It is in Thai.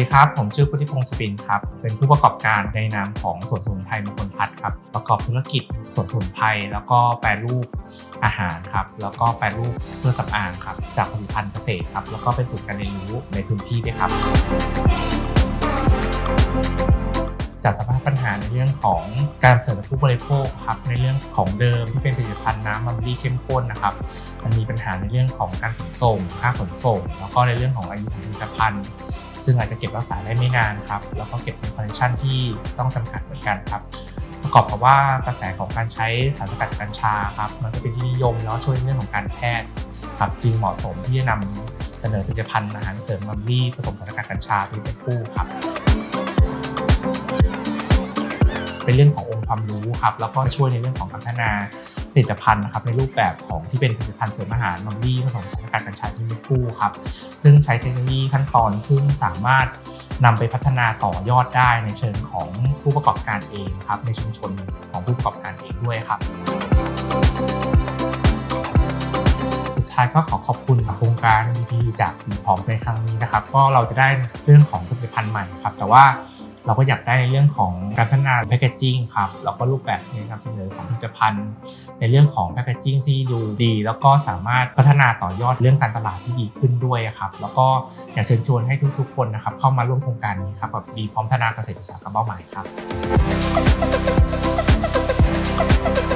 ดีครับ ผมชื่อพุทธิพงศ์สปินครับ เป็นผู้ประกอบการในนามของสวนสมุนไพรมงคลพัฒน์ครับ ประกอบธุรกิจสวนสมุนไพรแล้วก็แปรรูปอาหารครับ แล้วก็แปรรูปเครื่องสำอางครับ จากผลิตภัณฑ์เกษตรครับ แล้วก็เป็นศูนย์การเรียนรู้ในพื้นที่ด้วยครับจากสภาพปัญหาในเรื่องของการเสริมผู้บริโภคครับในเรื่องของเดิมที่เป็นผลิตภัณฑ์น้ำมัมลี่เข้มข้นนะครับมันมีปัญหาในเรื่องของการขนส่งค่าขนส่ง แล้วก็ในเรื่องของอายุของผลิตภัณฑ์ ซึ่งอาจจะเก็บรักษาได้ไม่นานครับ แล้วก็เก็บเป็นคอนดิชันที่ต้องจำกัดเหมือนกันครับประกอบกับว่ากระแสของการใช้สารสกัดกัญชาครับมันก็เป็นที่นิยมแล้วช่วยในเรื่องของการแพทย์ครับจึงเหมาะสมที่จะนำเสนอผลิตภัณฑ์อาหารเสริมมัมลี่ผสมสารสกัดกัญชาที่เป็นคู่ครับ เป็นเรื่องขององค์ความรู้ครับแล้วก็ช่วยในเรื่องของการพัฒนา ผลิตภัณฑ์นะครับในรูปแบบของที่เป็นผลิตภัณฑ์เสริมอาหารมัมลี่ผสมสารกัดกัญชาที่เป็นคู่ครับซึ่งใช้เทคโนโลยีขั้นตอนซึ่งสามารถนำไปพัฒนาต่อยอดได้ในเชิงของผู้ประกอบการเองครับในชุมชนของผู้ประกอบการเองด้วยครับสุดท้ายก็ขอขอบคุณโครงการดีๆจากปีพร้อมในครั้งนี้นะครับ ก็เราจะได้เรื่องของผลิตภัณฑ์ใหม่ครับ แต่ว่า เราก็อยากได้ในเรื่องของการพัฒนาแพคเกจิ้งครับแล้วก็รูปแบบในนำเสนอของผลิตภัณฑ์ ในเรื่องของแพคเกจิ้งที่ดูดี แล้วก็สามารถพัฒนาต่อยอดเรื่องการตลาดที่ดีขึ้นด้วยครับแล้วก็อยากเชิญชวนให้ทุกๆ คนนะครับเข้ามาร่วมโครงการนี้ครับแบบดีพร้อมพัฒนาเกษตรอุตสาหกรรมเป้าหมายครับ